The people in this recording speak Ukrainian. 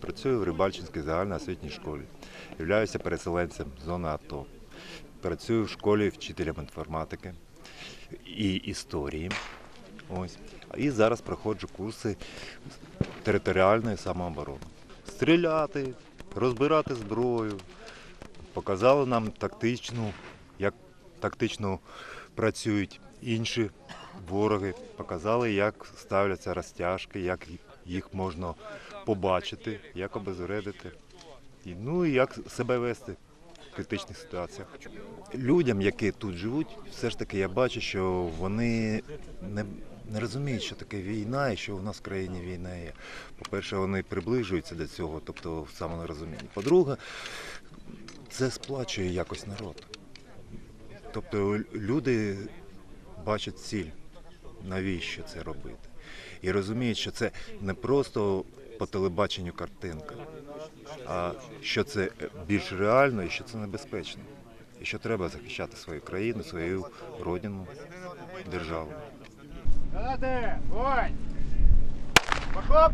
Працюю в Рибальчинській загальноосвітній школі. Являюся переселенцем зони АТО. Працюю в школі вчителем інформатики і історії. Ось. І зараз проходжу курси територіальної самооборони. Стріляти, розбирати зброю. Показали нам тактичну, як тактично працюють інші вороги. Показали, як ставляться розтяжки, як їх можна побачити, як обезвредити. І, ну і як себе вести в критичних ситуаціях. Людям, які тут живуть, все ж таки я бачу, що вони не, не розуміють, що таке війна і що в нас в країні війна є. По-перше, вони приближуються до цього, тобто в самому розумінні. По-друге, це сплачує якось народ. Тобто люди бачать ціль, навіщо це робити. І розуміють, що це не просто по телебаченню картинка, а що це більш реально і що це небезпечно. І що треба захищати свою країну, свою родину, державу. Вогонь! Похоп!